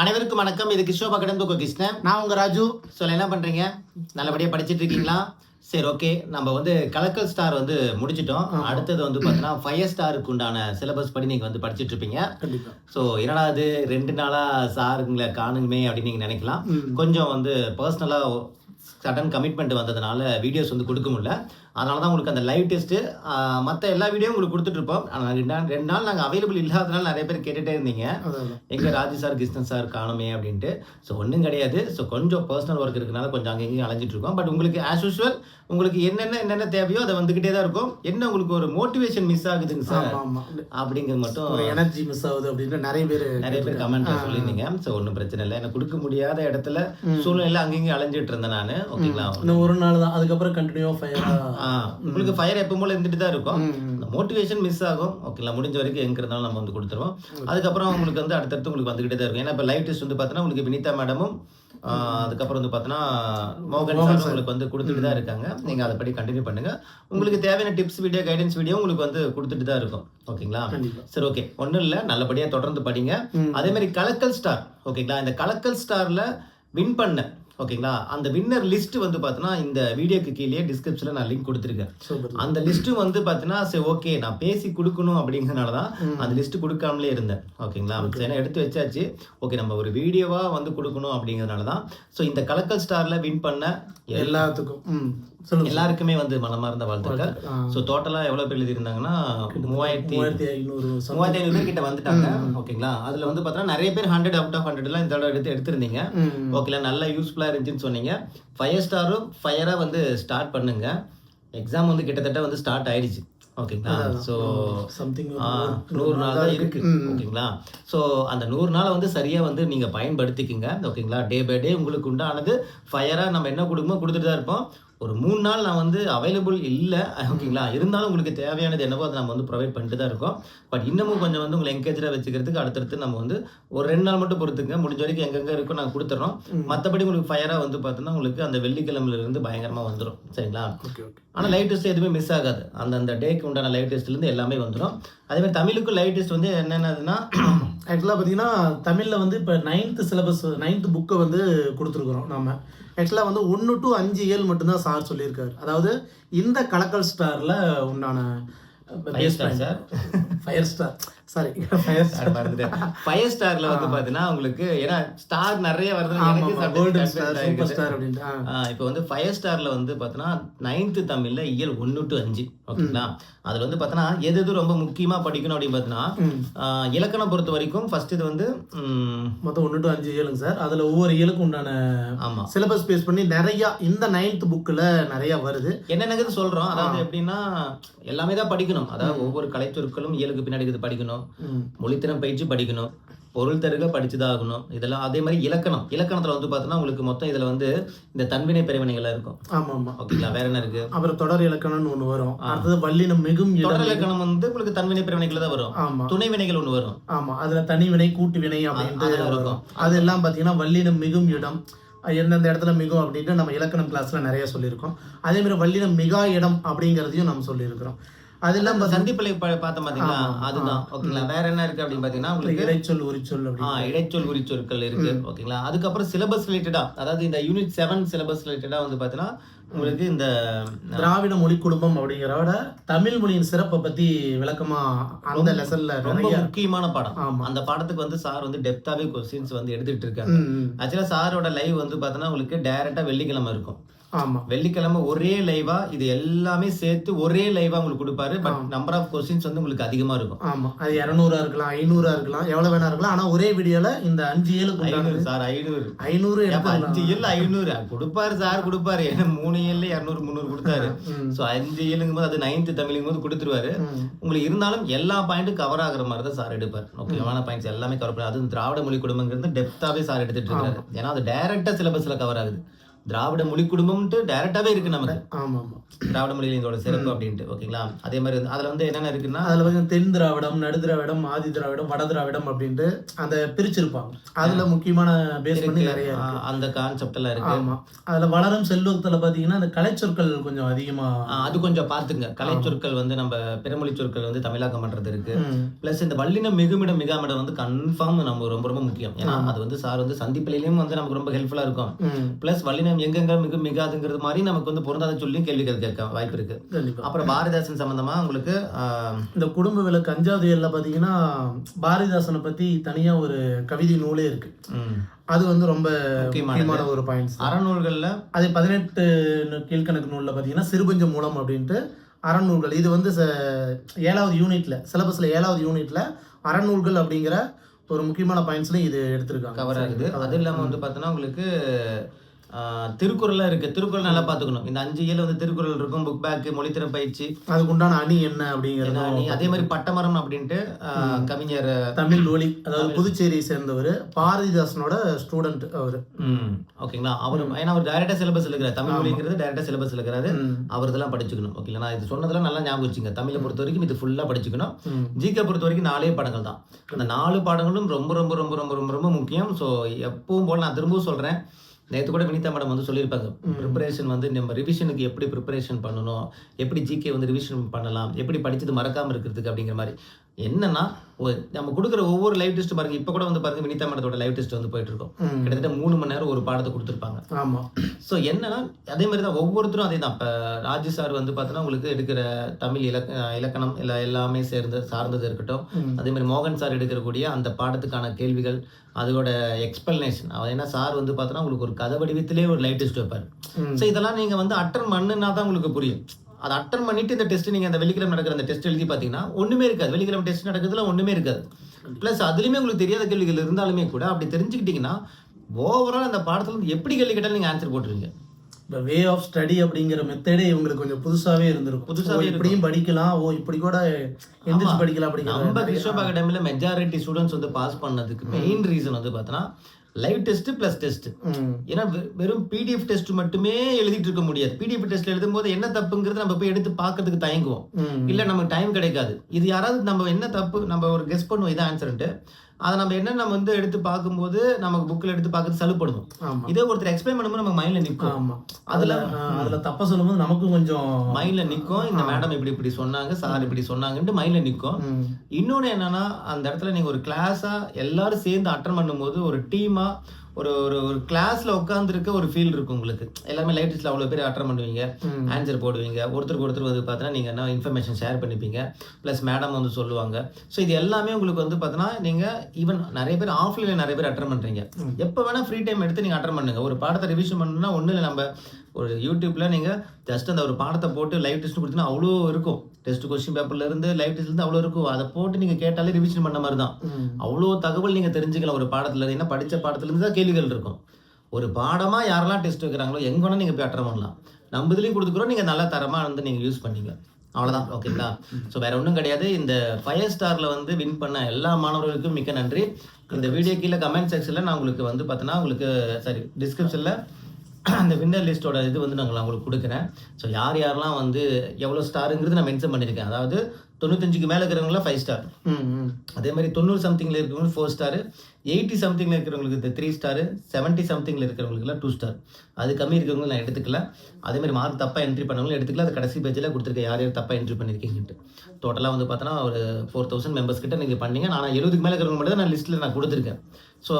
அனைவருக்கும் வணக்கம். இது கிஷோபா கடன் தூக்க கிருஷ்ணன். நான் உங்க ராஜு. ஸோ என்ன பண்றீங்க? நல்லபடியா படிச்சிட்டு இருக்கீங்களா சரி ஓகே நம்ம வந்து கலக்கல் ஸ்டார் வந்து முடிச்சிட்டோம். அடுத்தது வந்து பார்த்தீங்கன்னா ஃபயர் ஸ்டாருக்கு உண்டான சிலபஸ் படி நீங்க வந்து படிச்சிட்டு இருப்பீங்க ஸோ என்னடா அது ரெண்டு நாளா சாருங்களை காணுமே அப்படின்னு நீங்க நினைக்கலாம். கொஞ்சம் வந்து பர்சனலாக சடன் கமிட்மெண்ட் வந்ததுனால வீடியோஸ் வந்து கொடுக்க முடியல. அதனால தான் உங்களுக்கு அந்த லைவ் டெஸ்ட்டு மற்ற எல்லா வீடியோ உங்களுக்கு கொடுத்துட்டு இருப்போம் ஆனால் ரெண்டு நாள் ரெண்டு நாள் நாங்கள் அவைலபிள் இல்லாதனால நிறைய பேர் கேட்டுட்டே இருந்தீங்க. அதான் எங்க ராஜு சார் கிருஷ்ணன் சார் காணுமே அப்படின்ட்டு. ஸோ ஒன்றும் கிடையாது. ஸோ கொஞ்சம் பர்சனல் ஒர்க் இருக்கனால கொஞ்சம் அங்கே இங்கேயும் அலைஞ்சிட்டு இருக்கோம். பட் உங்களுக்கு ஆஸ் யூஸ்வல் உங்களுக்கு என்னென்ன என்னென்ன தேவையோ அதை வந்துக்கிட்டே தான் இருக்கும். என்ன உங்களுக்கு ஒரு மோட்டிவேஷன் மிஸ் ஆகுதுங்க சார் அப்படிங்கிறது மட்டும் எனர்ஜி மிஸ் ஆகுது அப்படின்னு நிறைய பேர் நிறைய பேர் கமெண்ட் சொல்லியிருந்தீங்க. ஸோ ஒன்றும் பிரச்சனை இல்லை. எனக்கு கொடுக்க முடியாத இடத்துல சூழ்நிலை அங்கேயும் அலைஞ்சிட்டு இருந்தேன் நான். ஓகேங்களா? இன்னும் ஒரு நாள் தான். அதுக்கப்புறம் கண்டினியூ ஃபயரா ஆ, உங்களுக்கு ஃபயர் எப்பவும் போல இருந்துட்டு தான் இருக்கும். மோட்டிவேஷன் மிஸ் ஆகும். ஓகேங்களா முடிஞ்ச வரைக்கும் எங்க இருந்தாலும் நம்ம வந்து கொடுத்துருவோம். அதுக்கப்புறம் உங்களுக்கு வந்து அடுத்தடுத்து உங்களுக்கு வந்துகிட்டே தான் இருக்கும். ஏன்னா இப்போ லைவ் டெஸ்ட் வந்து பார்த்தீங்கன்னா உங்களுக்கு வினிதா மேடமும் அதுக்கப்புறம் வந்து பார்த்தீங்கன்னா மோகன் சார். உங்களுக்கு வந்து கொடுத்துட்டு தான் இருக்காங்க. நீங்கள் அதை படி கண்டினியூ பண்ணுங்க. உங்களுக்கு தேவையான டிப்ஸ் வீடியோ கைடன்ஸ் வீடியோ உங்களுக்கு வந்து கொடுத்துட்டு தான் இருக்கும். ஓகேங்களா. சரி ஓகே ஒன்றும் இல்லை. நல்லபடியாக தொடர்ந்து படிங்க. அதே மாதிரி கலக்கல் ஸ்டார் ஓகேங்களா? இந்த கலக்கல் ஸ்டாரில் வின் பண்ண ஓகேங்களா? அந்த வின்னர் லிஸ்ட் வந்து பார்த்தீங்கன்னா இந்த வீடியோக்கு கீழே டிஸ்கிரிப்ஷனில் நான் லிங்க் கொடுத்துருக்கேன். அந்த லிஸ்ட்டு வந்து பார்த்தீங்கன்னா சரி ஓகே நான் பேசி கொடுக்கணும் அப்படிங்கிறனால தான் அந்த லிஸ்ட்டு கொடுக்காமலே இருந்தேன். ஓகேங்களா? ஏன்னா எடுத்து வச்சாச்சு. ஓகே நம்ம ஒரு வீடியோவாக வந்து கொடுக்கணும் அப்படிங்கிறதுனால தான். ஸோ இந்த கலக்கல் ஸ்டாரில் வின் பண்ண எல்லா எல்லாத்துக்கும். எல்லாருக்குமே வந்து மனமார்ந்த வாழ்த்துக்கள். ஸோ டோட்டலாக எவ்வளோ பேர் எழுதியிருந்தாங்கன்னா மூவாயிரத்தி ஐநூறு மூவாயிரத்தி ஐநூறு கிட்ட வந்துட்டாங்க. ஓகேங்களா? அதுல வந்து பார்த்தீங்கன்னா நிறைய பேர் ஹண்ட்ரட் அவுட் ஆஃப் ஹண்ட்ரட்லாம் இந்த தடவை எடுத்து எடுத்திருந்தீங்க. ஓகேங்களா? நல்லா யூஸ்ஃபுல்லாக இருந்துச்சுன்னு சொன்னீங்க. ஃபயர் ஸ்டாரும் ஃபயராக வந்து ஸ்டார்ட் பண்ணுங்க. எக்ஸாம் வந்து கிட்டத்தட்ட வந்து ஸ்டார்ட் ஆயிடுச்சு. ஓகேங்களா? ஸோ சம்திங் நூறு நாள் தான் இருக்கு. ஓகேங்களா? ஸோ அந்த நூறு நாளை வந்து சரியாக வந்து நீங்கள் பயன்படுத்திக்கிங்க. ஓகேங்களா? டே பை டே உங்களுக்கு உண்டானது ஃபயராக நம்ம என்ன கொடுக்குமோ கொடுத்துட்டு தான் இருப்போம். ஒரு மூணு நாள் நான் வந்து அவைலபிள் இல்லை. ஓகேங்களா இருந்தாலும் உங்களுக்கு தேவையானது என்னவோ அதை நம்ம வந்து ப்ரொவைட் பண்ணிட்டு தான் இருக்கோம். பட் இன்னமும் கொஞ்சம் வந்து உங்களை என்கேஜாக வச்சுக்கிறதுக்கு அடுத்தடுத்து நம்ம வந்து ஒரு ரெண்டு நாள் மட்டும் பொறுத்துங்க. முடிஞ்ச வரைக்கும் எங்கெங்கே இருக்கோ நான் கொடுத்துட்றோம் மற்றபடி உங்களுக்கு ஃபயராக வந்து பார்த்தோன்னா உங்களுக்கு அந்த வெள்ளிக்கிழமையில இருந்து பயங்கரமாக வந்துடும் சரிங்களா? ஆனால் லைவ் டெஸ்ட் எதுவுமே மிஸ் ஆகாது. அந்தந்த டேக்கு உண்டான லைவ் டெஸ்ட்லேருந்து எல்லாமே வந்துடும் அதே மாதிரி தமிழுக்கும் லைவ் டெஸ்ட் வந்து என்னென்னதுன்னா ஆக்சுவலாக பார்த்தீங்கன்னா தமிழில் வந்து இப்போ நைன்த்து சிலபஸ் நைன்த்து புக்கை வந்து கொடுத்துருக்குறோம் நம்ம ஆக்சுவலாக வந்து ஒன்று டு அஞ்சு ஏழு மட்டும்தான் சார் சொல்லியிருக்காரு. அதாவது இந்த கலக்கல் ஸ்டாரில் உண்டான. Fire star sorry fire star fire ஸ்டார்ல வந்து பாத்தீங்கன்னா உங்களுக்கு ஏன்னா ஸ்டார் நிறைய வருது. Golden star. சூப்பர் ஸ்டார் அப்படின்ட்டு. இப்போ வந்து ஃபயர் ஸ்டார்ல வந்து பார்த்தோன்னா நைன்த்து தமிழ்ல இயல் ஒன்று டு அஞ்சு. ஓகேங்களா? அதுல வந்து பார்த்தோன்னா எது எது ரொம்ப முக்கியமா படிக்கணும் அப்படின்னு ஆ, இலக்கணம் பொறுத்த வரைக்கும் ஃபர்ஸ்ட் இது வந்து மொத்தம் ஒன்று டு அஞ்சு ஏழுங்க சார். அதில் ஒவ்வொரு ஏழுக்கும் உண்டான ஆமா. சிலபஸ் பேஸ் பண்ணி நிறையா இந்த நைன்த் புக்கில் நிறையா வருது. என்னென்னது சொல்றோம். அதாவது எப்படின்னா எல்லாமே தான் படிக்கணும். அதாவது ஒவ்வொரு கலைச்சொற்களும் இயலுக்கு பின்னாடி இது படிக்கணும். ம். மொழித்திறன் பயிற்சி படிக்கணும். பொருள் தருக படிச்சுதான் ஆகணும் இதெல்லாம் அதே மாதிரி இலக்கணம். இலக்கணத்துல வந்து பார்த்தோன்னா உங்களுக்கு மொத்தம் இதுல வந்து இந்த தன்வினை பிரிவினைகள் இருக்கும். ஆமாம். ஆமாம் ஓகேங்களா வேற என்ன இருக்கு? அப்புறம் தொடர் இலக்கணம்னு ஒன்று வரும். அடுத்தது வல்லினம் மிகும் தொடர் இலக்கணம் வந்து உங்களுக்கு தன்வினை பிரிவினைகள் தான் வரும். ஆமாம் துணை வினைகள் ஒன்று வரும். ஆமா. அதுல தனி வினை கூட்டு வினை அப்படின்ட்டு வரும். அதெல்லாம் பாத்தீங்கன்னா வல்லினம் மிகும் இடம். எந்தெந்த இடத்துல மிகும் அப்படின்ட்டு நம்ம இலக்கணம் கிளாஸ்ல நிறைய சொல்லியிருக்கோம். அதே மாதிரி வல்லினம் மிகா இடம் அப்படிங்கிறதையும் நம்ம சொல்லியிருக்கிறோம். அதெல்லாம் அந்த சந்திப்பிலை பார்த்தோம் பாத்தீங்களா அதுதான். ஓகேங்களா? வேற என்ன இருக்கு அப்படின்னு பாத்தீங்கன்னா உங்களுக்கு இடைச்சொல் உரிச்சொல் இடைச்சொல் உரிச்சொற்கள் இருக்கு. ஓகேங்களா? அதுக்கப்புறம் சிலபஸ் ரிலேட்டடா அதாவது இந்த யூனிட் செவன் சிலபஸ் ரிலேட்டடா வந்து பாத்தீங்கன்னா உங்களுக்கு இந்த திராவிட மொழி குடும்பம் அப்படிங்கிறோட தமிழ் மொழியின் சிறப்பை பத்தி விளக்கமா அந்த லெசன்ல ரொம்ப நிறைய முக்கியமான பாடம். அந்த பாடத்துக்கு வந்து சார் வந்து டெப்தாவே கொஸ்டின்ஸ் வந்து எடுத்துட்டு இருக்காங்க. ஆக்சுவலா சாரோட லைவ் வந்து பார்த்தோன்னா உங்களுக்கு டைரக்டா வெள்ளிக்கிழமை இருக்கும். ஆமா. வெள்ளிக்கிழமை ஒரே லைவா இது எல்லாமே சேர்த்து ஒரே லைவா உங்களுக்கு கொடுப்பாரு. பட் நம்பர் ஆஃப் கொஸ்டின்ஸ் வந்து உங்களுக்கு அதிகமா இருக்கும். ஆமா. அது இரநூறா இருக்கலாம் ஐநூறா இருக்கலாம் எவ்வளவு வேணா இருக்கலாம். ஆனா ஒரே வீடியோல இந்த அஞ்சு உண்டான ஐநூறு சார் ஐநூறு. ஐநூறு அஞ்சு ஏழு ஐநூறு. கொடுப்பாரு சார் கொடுப்பாரு. ஏன்னா மூணு ஏழு இரநூறு முந்நூறு கொடுத்தாரு. ஸோ அஞ்சு ஏழுங்கும் போது அது நைன்த்து தமிழுங்கும் போது கொடுத்துருவாரு. உங்களுக்கு இருந்தாலும் எல்லா பாயிண்ட்டும் கவர் ஆகுற மாதிரி தான் சார் எடுப்பார். முக்கியமான பாயிண்ட்ஸ் எல்லாமே கவர் பண்ணி அது திராவிட மொழி குடும்பங்கிறது டெப்த்தாவே சார் எடுத்துட்டு இருக்காரு. ஏன்னா அது டைரக்டா சிலபஸ்ல கவர் ஆகுது. திராவிட மொழி குடும்பம்ட்டு டைரக்டாவே இருக்கு நமக்கு. ஆமா ஆமா திராவிட மொழியில இதோட சிறப்பு அப்படின்ட்டு. ஓகேங்களா? அதே மாதிரி அதுல வந்து என்னென்ன இருக்குன்னா அதுல வந்து தென் திராவிடம் நடு திராவிடம் ஆதி திராவிடம் வட திராவிடம் அப்படின்ட்டு அந்த பிரிச்சிருப்பாங்க. அதுல முக்கியமான பேஸ் பண்ணி நிறைய அந்த கான்செப்ட் எல்லாம் இருக்கு. ஆமா. அதுல வளரும் செல்வத்துல பாத்தீங்கன்னா அந்த கலைச்சொற்கள் கொஞ்சம் அதிகமா அது கொஞ்சம் பாத்துங்க கலை சொற்கள் வந்து நம்ம பிறமொழி சொற்கள் வந்து தமிழாக்கம் பண்றது இருக்கு. பிளஸ் இந்த வல்லினம் மிகுமிடம் மிகாமிடம் வந்து கன்ஃபார்ம் நம்ம ரொம்ப ரொம்ப முக்கியம். ஏன்னா அது வந்து சார் வந்து சந்திப்பிலையும் வந்து நமக்கு ரொம்ப ஹெல்ப்ஃபுல்லா இருக்கும். பிளஸ் வல்லினம் எங்கெங்க மிகு மிகாதுங்கிறது மாதிரி நமக்கு வந்து பொருந்தாத சொல்லியும் கேள்விகள் கேட்க வாய்ப்பு இருக்கு. கண்டிப்பா. அப்புறம் பாரதிதாசன் சம்பந்தமா உங்களுக்கு இந்த குடும்ப விளக்கு அஞ்சாவது ஏழுல பாத்தீங்கன்னா பாரதிதாசனை பத்தி தனியா ஒரு கவிதை நூலே இருக்கு. அது வந்து ரொம்ப. முக்கியமான ஒரு பாயிண்ட்ஸ் அறநூல்கள்ல? அதே பதினெட்டு கீழ்கணக்கு நூலில் பார்த்தீங்கன்னா சிறுபஞ்ச மூலம் அப்படின்ட்டு அறநூல்கள். இது வந்து ச- ஏழாவது யூனிட்ல சிலபஸ்ல ஏழாவது யூனிட்ல அறநூல்கள் அப்படிங்கிற ஒரு முக்கியமான பாயிண்ட்ஸ்ல இது எடுத்திருக்காங்க. கவர் ஆகுது. அது இல்லாம வந்து பார்த்தோன்னா உங்களுக்கு ஆஹ், திருக்குறள்லாம் இருக்கு. திருக்குறள் நல்லா பார்த்துக்கணும். இந்த அஞ்சு இயல் வந்து திருக்குறள் இருக்கும் புக் பேக் மொழித்திறன் பயிற்சி. அதுக்கு உண்டான அணி என்ன ஏன்னா அப்படிங்கிறது நீ அதே மாதிரி பட்டமரம் அப்படின்ட்டு கவிஞர் தமிழ் ஒலி அதாவது புதுச்சேரியை சேர்ந்தவர் பாரதிதாசனோட ஸ்டூடெண்ட் அவர். ஓகேங்களா? அவர் ஏன்னா அவர் டைரக்டா சிலபஸ் இருக்கிறார் தமிழ் மொழிங்கிறது டைரக்டா சிலபஸ் இருக்கிறாரு அவர் இதெல்லாம் படிச்சுக்கணும். ஓகேங்களா நான் இது சொன்னதெல்லாம் நல்லா ஞாபகம் வச்சுங்க தமிழை பொறுத்த வரைக்கும் இது ஃபுல்லா படிச்சுக்கணும். ஜிகே பொறுத்த வரைக்கும் நாலே பாடங்கள் தான். அந்த நாலு பாடங்களும் ரொம்ப ரொம்ப ரொம்ப ரொம்ப ரொம்ப ரொம்ப முக்கியம். ஸோ எப்பவும் போல நான் திரும்பவும் சொல்றேன். நேற்று கூட வினிதா மேடம் வந்து சொல்லியிருப்பாங்க. ப்ரிப்பரேஷன் வந்து நம்ம ரிவிஷனுக்கு எப்படி ப்ரிப்பரேஷன் பண்ணணும்? எப்படி ஜிகே வந்து ரிவிஷன் பண்ணலாம்? எப்படி படிச்சது மறக்காம இருக்கிறதுக்கு அப்படிங்கிற மாதிரி. என்னன்னா ஒரு- நம்ம கொடுக்குற ஒவ்வொரு லைவ் டெஸ்ட் பாருங்க இப்போ கூட வந்து பாருங்க வினிதா மேடத்தோட லைவ் டெஸ்ட் வந்து போயிட்டு இருக்கோம். கிட்டத்தட்ட மூணு மணி நேரம் ஒரு பாடத்தை கொடுத்துருப்பாங்க. ஆமா. ஸோ என்னன்னா அதே மாதிரி தான் ஒவ்வொருத்தரும் அதே தான். இப்போ ராஜு சார் வந்து பார்த்தோன்னா உங்களுக்கு எடுக்கிற தமிழ் இலக்க இலக்கணம் எல்லா எல்லாமே சேர்ந்து சார்ந்தது இருக்கட்டும். அதே மாதிரி மோகன் சார் எடுக்கக்கூடிய அந்த பாடத்துக்கான கேள்விகள் அதோட எக்ஸ்பிளனேஷன் ஏன்னா சார் வந்து பார்த்தோன்னா உங்களுக்கு ஒரு கதை வடிவத்திலே ஒரு லைட் டெஸ்ட் வைப்பார். ஸோ இதெல்லாம் நீங்கள் வந்து அட்டன் பண்ணுனா தான் உங்களுக்கு புரியும். அதை அட்டன் பண்ணிட்டு இந்த டெஸ்ட் நீங்கள் அந்த வெள்ளிக்கிழமை நடக்கிற அந்த டெஸ்ட் எழுதி பார்த்தீங்கன்னா ஒன்றுமே இருக்காது. வெள்ளிக்கிழமை டெஸ்ட் நடக்கிறதுல ஒன்றுமே இருக்காது. ப்ளஸ் அதுலேயுமே உங்களுக்கு தெரியாத கேள்விகள் இருந்தாலுமே கூட அப்படி தெரிஞ்சுக்கிட்டீங்கன்னா ஓவரால் அந்த பாடத்துல இருந்து எப்படி கேள்வி கேட்டாலும் நீங்கள் ஆன்சர் போட்டுருவீங்க. இந்த வே ஆஃப் ஸ்டடி அப்படிங்கிற மெத்தடே இவங்களுக்கு கொஞ்சம் புதுசாவே இருந்திருக்கும். புதுசாவே ஓ, இப்படியும் படிக்கலாம். ஓ இப்படி கூட எந்திரிச்சு படிக்கலாம் நம்ம அப்படிங்கிற கிறிஸ்டோப் அகாடமியில் மெஜாரிட்டி ஸ்டூடெண்ட்ஸ் வந்து பாஸ் பண்ணதுக்கு மெயின் ரீசன் வந்து பார்த்தோன்னா லைவ் டெஸ்ட் ப்ளஸ் டெஸ்ட். ஏன்னா வெறும் பிடிஎஃப் டெஸ்ட் மட்டுமே எழுதிட்டு இருக்க முடியாது. பிடிஎஃப் டெஸ்ட் எழுதும்போது என்ன தப்புங்கிறது நம்ம போய் எடுத்து பார்க்கறதுக்கு தயங்குவோம். இல்ல நமக்கு டைம் கிடைக்காது. இது யாராவது நம்ம என்ன தப்பு நம்ம ஒரு கெஸ் பண்ணுவோம் இதான் ஆன்சர்ன்ட்டு அதை நம்ம என்ன நம்ம வந்து எடுத்து பார்க்கும்போது நமக்கு புக்கில் எடுத்து பார்க்கறது சலுப்படுவோம் இதே ஒருத்தர் எக்ஸ்பிளைன் பண்ணும்போது நம்ம மைண்ட்ல நிற்கும். ஆமா. அதுல அதுல தப்பா சொல்லும்போது நமக்கும் கொஞ்சம் மைண்ட்ல நிற்கும். இந்த மேடம் இப்படி இப்படி சொன்னாங்க சார் இப்படி சொன்னாங்கன்ட்டு மைண்ட்ல நிற்கும். இன்னொன்று என்னன்னா அந்த இடத்துல நீங்கள் ஒரு கிளாஸாக எல்லாரும் சேர்ந்து அட்டன் பண்ணும்போது ஒரு டீமாக ஒரு ஒரு ஒரு கிளாஸில் உட்காந்துருக்க ஒரு ஃபீல் இருக்கும் உங்களுக்கு. எல்லாமே லைட்டஸ்ல அவ்வளோ பேர் அட்டன் பண்ணுவீங்க. ஆன்சர் போடுவீங்க. ஒருத்தருக்கு ஒருத்தர் வந்து பார்த்தீங்கன்னா நீங்கள் என்ன இன்ஃபர்மேஷன் ஷேர் பண்ணிப்பீங்க. ப்ளஸ் மேடம் வந்து சொல்லுவாங்க. ஸோ இது எல்லாமே உங்களுக்கு வந்து பார்த்தீங்கன்னா நீங்கள் ஈவன் நிறைய பேர் ஆஃப்லைனில் நிறைய பேர் அட்டன் பண்ணுறீங்க எப்போ வேணால் ஃப்ரீ டைம் எடுத்து நீங்கள் அட்டன் பண்ணுங்க. ஒரு பாடத்தை ரிவிஷன் பண்ணணும்னா ஒன்றும் இல்லை. நம்ம ஒரு யூடியூப்பில் நீங்கள் ஜஸ்ட் அந்த ஒரு பாடத்தை போட்டு லைவ் டெஸ்ட் கொடுத்தீங்கன்னா அவ்வளோ இருக்கும். டெஸ்ட் கொஸ்டின் பேப்பர்லேருந்து லைவ் டெஸ்ட்லேருந்து அவ்வளோ இருக்கும். அதை போட்டு நீங்கள் கேட்டாலே ரிவிஷன் பண்ண மாதிரி தான். அவ்வளோ தகவல் நீங்கள் தெரிஞ்சுக்கலாம். ஒரு பாடத்துல ஏன்னா படித்த பாடத்துலேருந்து தான் கேள்விகள் இருக்கும். ஒரு பாடமாக யாரெல்லாம் டெஸ்ட் வைக்கிறாங்களோ எங்கே வேணால் நீங்கள் போய் அட்டன் பண்ணலாம். நம்ம இதுலேயும் கொடுத்துக்குறோம். நீங்கள் நல்லா தரமாக வந்து நீங்கள் யூஸ் பண்ணீங்க. அவ்வளோதான் ஓகேங்களா ஸோ வேற ஒன்றும் கிடையாது. இந்த ஃபயர் ஸ்டாரில் வந்து வின் பண்ண எல்லா மாணவர்களுக்கும் மிக்க நன்றி. இந்த வீடியோ கீழே கமெண்ட் செக்ஷனில் நான் உங்களுக்கு வந்து பார்த்தோன்னா உங்களுக்கு சாரி டிஸ்கிரிப்ஷனில் அந்த வின்னர் லிஸ்ட்டோட இது வந்து நாங்கள் அவங்களுக்கு கொடுக்குறேன். ஸோ யார் யாரெல்லாம் வந்து எவ்வளோ ஸ்டாருங்கிறது நான் மென்ஷன் பண்ணியிருக்கேன். அதாவது தொண்ணூத்தஞ்சுக்கு மேலே இருக்கிறவங்களாம் ஃபைவ் ஸ்டார் அதே மாதிரி தொண்ணூறு சம்திங்கில் இருக்கிறவங்களுக்கு ஃபோர் ஸ்டார் எயிட்டி சம்திங்கில் இருக்கிறவங்களுக்கு த்ரீ ஸ்டார் செவன்ட்டி சம்திங்கில் இருக்கிறவங்களுக்குலாம் டூ ஸ்டார் அது கம்மி இருக்கிறவங்க நான் எடுத்துக்கல அதே மாதிரி மார்க் தப்பாக என்ட்ரி பண்ணவங்களும் எடுத்துக்கல அது கடைசி பேஜில் கொடுத்துருக்கேன் யார் யார் தப்பாக என்ட்ரி பண்ணியிருக்கீங்கன்ட்டு டோட்டலாக வந்து பார்த்தோன்னா ஒரு ஃபோர் தௌசண்ட் மெம்பர்ஸ் கிட்ட நீங்கள் பண்ணீங்க. நான் எழுபதுக்கு மேலே இருக்கிறவங்க மட்டும் நான் லிஸ்ட்டில் நான் கொடுத்துருக்கேன். ஸோ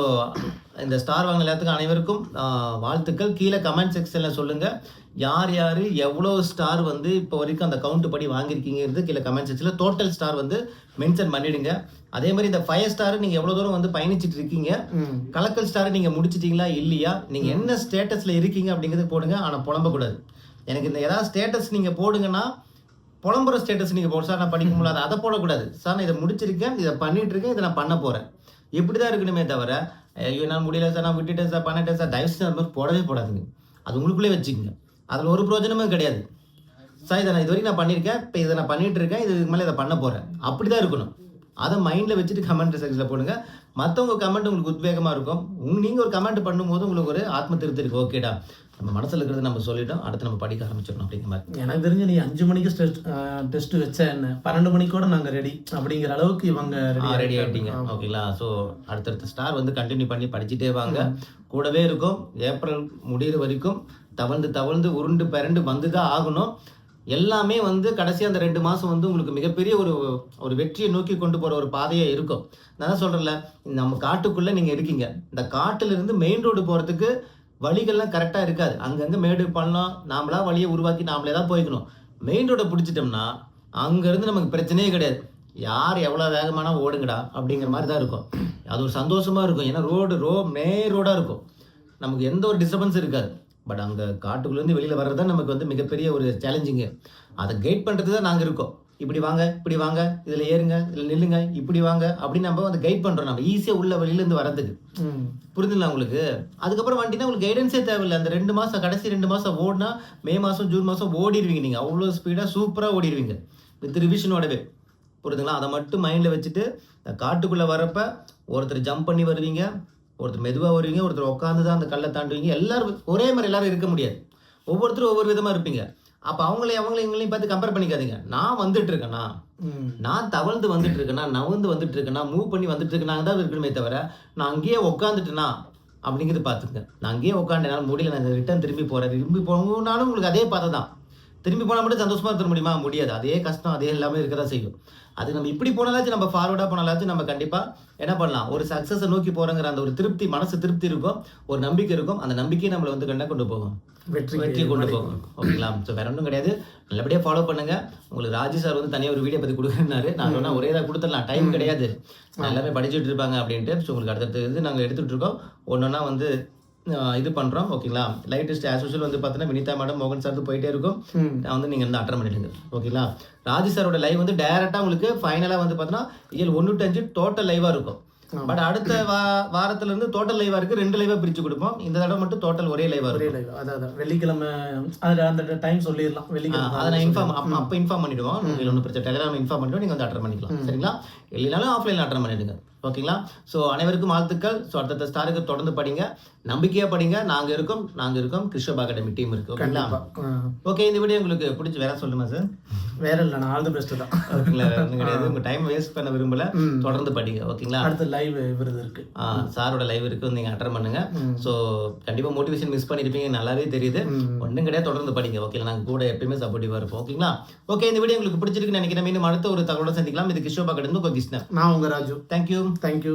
இந்த ஸ்டார் வாங்கின எல்லாத்துக்கும் அனைவருக்கும் வாழ்த்துக்கள். கீழே கமெண்ட் செக்ஷனில் சொல்லுங்கள் யார் யார் எவ்வளோ ஸ்டார் வந்து இப்போ வரைக்கும் அந்த கவுண்ட் படி வாங்கியிருக்கீங்கிறது கீழே கமெண்ட் செக்ஷனில் டோட்டல் ஸ்டார் வந்து மென்ஷன் பண்ணிடுங்க. அதே மாதிரி இந்த ஃபைவ் ஸ்டார் நீங்கள் எவ்வளோ தூரம் வந்து பயணிச்சிட்டு இருக்கீங்க கலக்கல் ஸ்டார் நீங்கள் முடிச்சிட்டீங்களா இல்லையா? நீங்கள் என்ன ஸ்டேட்டஸில் இருக்கீங்க அப்படிங்கிறது போடுங்க. ஆனால் புலம்பக்கூடாது. எனக்கு இந்த ஏதாவது ஸ்டேட்டஸ் நீங்கள் போடுங்கன்னா புலம்புற ஸ்டேட்டஸ் நீங்கள் போடு. சார் நான் படிக்க முடியாது அதை போடக்கூடாது. சார் நான் இதை முடிச்சிருக்கேன் இதை பண்ணிட்டு இருக்கேன் இதை நான் பண்ண போகிறேன் இப்படி தான் இருக்கணுமே தவிர ஐயோ நான் முடியல சார் நான் விட்டுட்டேன் சார் பண்ணிட்டேன் சார் தயவு செஞ்சு போடவே போடாதுங்க. அது உங்களுக்குள்ளே வச்சுக்கோங்க. அதில் ஒரு பிரயோஜனமும் கிடையாது. சார் இதை நான் இது வரைக்கும் நான் பண்ணியிருக்கேன். இப்போ இதை நான் பண்ணிகிட்டு இருக்கேன். இதுக்கு மேலே இதை பண்ண போகிறேன் அப்படி தான் இருக்கணும். அதை மைண்டில் வச்சுட்டு கமெண்ட் செக்ஷனில் போடுங்க. மற்றவங்க கமெண்ட் உங்களுக்கு உத்வேகமாக இருக்கும். உங்க நீங்கள் ஒரு கமெண்ட் பண்ணும்போது உங்களுக்கு ஒரு ஆத்ம திருப்தி இருக்கு ஓகேடா நம்ம மனசில் இருக்கிறத நம்ம சொல்லிட்டோம். அடுத்து நம்ம படிக்க ஆரம்பிச்சிடணும் அப்படிங்கிற மாதிரி. எனக்கு தெரிஞ்சு நீ அஞ்சு மணிக்கு டெஸ்ட் டெஸ்ட் வச்ச என்ன பன்னெண்டு மணிக்கூட நாங்க ரெடி அப்படிங்கிற அளவுக்கு இவங்க ரெடி ஆகிட்டீங்க ஓகேங்களா ஸோ அடுத்தடுத்த ஸ்டார் வந்து கண்டினியூ பண்ணி படிச்சுட்டே வாங்க. கூடவே இருக்கும். ஏப்ரல் முடியிற வரைக்கும் தவழ்ந்து தவழ்ந்து உருண்டு பிறண்டு வந்து தான் ஆகணும். எல்லாமே வந்து கடைசி அந்த ரெண்டு மாதம் வந்து உங்களுக்கு மிகப்பெரிய ஒரு ஒரு வெற்றியை நோக்கி கொண்டு போகிற ஒரு பாதையாக இருக்கும். நான் தான் சொல்கிறேன்ல நம்ம காட்டுக்குள்ளே நீங்கள் இருக்கீங்க. இந்த காட்டிலிருந்து மெயின் ரோடு போகிறதுக்கு வழிகள்லாம் கரெக்டாக இருக்காது. அங்கங்கே மேடு பண்ணலாம் நாமளா வழியை உருவாக்கி நாமளே தான் போய்க்கணும். மெயின் ரோடை பிடிச்சிட்டோம்னா அங்கேருந்து நமக்கு பிரச்சனையே கிடையாது. யார் எவ்வளோ வேகமான ஓடுங்கடா அப்படிங்கிற மாதிரி தான் இருக்கும். அது ஒரு சந்தோஷமாக இருக்கும். ஏன்னா ரோடு ரோ மே ரோடாக இருக்கும். நமக்கு எந்த ஒரு டிஸ்டர்பன்ஸ் இருக்காது. பட் அங்கே காட்டுக்குள்ளேருந்து வெளியில் வர்றது தான் நமக்கு வந்து மிகப்பெரிய ஒரு சேலஞ்சிங்கு அதை கைட் பண்ணுறது தான் நாங்கள் இருக்கோம். இப்படி வாங்க இப்படி வாங்க இதில் ஏறுங்க இதில் நில்லுங்க இப்படி வாங்க அப்படின்னு நம்ம வந்து கைட் பண்ணுறோம் நம்ம ஈஸியாக உள்ள வெளியிலேருந்து வரதுக்கு. புரிஞ்சுங்களா உங்களுக்கு? அதுக்கப்புறம் வண்டினா உங்களுக்கு கைடன்ஸே தேவையில்லை. அந்த ரெண்டு மாதம் கடைசி ரெண்டு மாதம் ஓடினா மே மாதம் ஜூன் மாதம் ஓடிடுவீங்க நீங்கள் அவ்வளோ ஸ்பீடாக சூப்பராக ஓடிடுவீங்க. வித் ரிவிஷனோடவே புரியுதுங்களா அதை மட்டும் மைண்டில் வச்சுட்டு இந்த காட்டுக்குள்ளே வரப்ப ஒருத்தர் ஜம்ப் பண்ணி வருவீங்க. ஒருத்தர் மெதுவாக வருவீங்க ஒருத்தர் உட்காந்து தான் அந்த கல்லை தாண்டுவீங்க. எல்லாரும் ஒரே மாதிரி எல்லாரும் இருக்க முடியாது. ஒவ்வொருத்தரும் ஒவ்வொரு விதமாக இருப்பீங்க. அப்போ அவங்களே அவங்களே எங்களையும் பார்த்து கம்பேர் பண்ணிக்காதீங்க. நான் வந்துட்டு இருக்கேனா. நான் தவழ்ந்து வந்துட்டு இருக்கேனா நவந்து வந்துட்டு இருக்கேனா மூவ் பண்ணி வந்துட்டு இருக்கேனா தான் இருக்கணுமே தவிர நான் அங்கேயே உட்காந்துட்டேனா அப்படிங்கிறது பார்த்துங்க நான் அங்கேயே உட்காந்து என்னால் முடியல நான் ரிட்டர்ன் திரும்பி போகிறேன் திரும்பி போகணுன்னாலும் உங்களுக்கு அதே பாதை தான். திரும்பி போனால் மட்டும் சந்தோஷமா இருக்க முடியுமா? முடியாது. அதே கஷ்டம் அதே எல்லாமே இருக்க தான் செய்யும். அது நம்ம இப்படி போனாலாச்சும் நம்ம ஃபார்வர்டாக போனாலாச்சும் நம்ம கண்டிப்பாக என்ன பண்ணலாம்? ஒரு சக்ஸஸை நோக்கி போகிறோங்கிற அந்த ஒரு திருப்தி மனசு திருப்தி இருக்கும் ஒரு நம்பிக்கை இருக்கும். அந்த நம்பிக்கையை நம்மளை வந்து கண்டா கொண்டு போகும். வெற்றி வெற்றி கொண்டு போகும். ஓகேங்களா? ஸோ வேற ஒன்றும் கிடையாது. நல்லபடியாக ஃபாலோ பண்ணுங்க. உங்களுக்கு ராஜி சார் வந்து தனியாக ஒரு வீடியோ பற்றி கொடுக்குறாரு நான் சொன்னா ஒரே தான் கொடுத்துடலாம். டைம் கிடையாது. எல்லாமே படிச்சுட்டு இருப்பாங்க அப்படின்ட்டு. ஸோ உங்களுக்கு அடுத்தடுத்து நாங்கள் எடுத்துட்டு இருக்கோம். ஒன்றொன்னா வந்து ஆஹ், இது பண்ணுறோம் ஓகேங்களா? லைட்டஸ்ட் ஆஸ் யூஷுவல் வந்து பார்த்தீங்கன்னா வினிதா மேடம் மோகன் சார் போயிட்டே இருக்கும். நான் வந்து நீங்கள் வந்து அட்டன் பண்ணிடுங்க ஓகேங்களா? ராஜி சாரோட லைவ் வந்து டைரெக்டாக உங்களுக்கு ஃபைனலாக வந்து பார்த்தீங்கன்னா இயல் ஒன்று டு அஞ்சு டோட்டல் லைவாக இருக்கும். பட் அடுத்த வா வாரத்துல இருந்து டோட்டல் லைவா இருக்கு ரெண்டு லைவா பிரிச்சு கொடுப்போம். இந்த தடவை மட்டும் டோட்டல் ஒரே லைவா ஒரே இருக்கும். live. அதான் வெள்ளிக்கிழமை அது அந்த டைம் சொல்லிடலாம் வெள்ளிக்கிழமை அதை நான் இன்ஃபார்ம் அப்போ அப்போ இன்ஃபார்ம் பண்ணிடுவோம். உங்களுக்கு ஒன்றும் பிரச்சனை டெலிகிராம் இன்ஃபார்ம் பண்ணிட்டு நீங்கள் வந்து அட்டன் பண்ணிக்கலாம். சரிங்களா? இல்லைனாலும் ஆஃப்லைனில் அட்டன் பண்ணிடுங்க. ஓகேங்களா? ஸோ அனைவருக்கும் வாழ்த்துக்கள். ஸோ அடுத்த ஸ்டாருக்கு தொடர்ந்து படிங்க. நம்பிக்கையாக படிங்க. நாங்கள் இருக்கோம் நாங்கள் இருக்கோம். கிருஷ்ணபா அகாடமி டீம் இருக்கு. ஓகேங்களா. ஓகே இந்த வீடியோ உங்களுக்கு பிடிச்சி வேற சொல்லுமா சார் வேற இல்லை நான் ஆல் தி பெஸ்ட் தான். ஓகேங்களா கிடையாது. உங்கள் டைம் வேஸ்ட் பண்ண விரும்பல. தொடர்ந்து படிங்க ஓகேங்களா? அடுத்து லைவ் விருது இருக்கு. சாரோட லைவ் இருக்கு. நீங்கள் அட்டன் பண்ணுங்க. ஸோ கண்டிப்பாக மோட்டிவேஷன் மிஸ் பண்ணியிருப்பீங்க நல்லாவே தெரியுது. ஒன்றும் கிடையாது. தொடர்ந்து படிங்க ஓகேங்களா? நாங்கள் கூட எப்பயுமே சப்போர்ட்டிவாக இருப்போம் ஓகேங்களா? ஓகே இந்த வீடியோ உங்களுக்கு பிடிச்சிருக்குன்னு நினைக்கிறேன். மீண்டும் அடுத்த ஒரு தகவலோட சந்திக்கலாம். இது கிஷோபா கடந்து கிருஷ்ணன் நான் உங்க ராஜு. Thank you thank you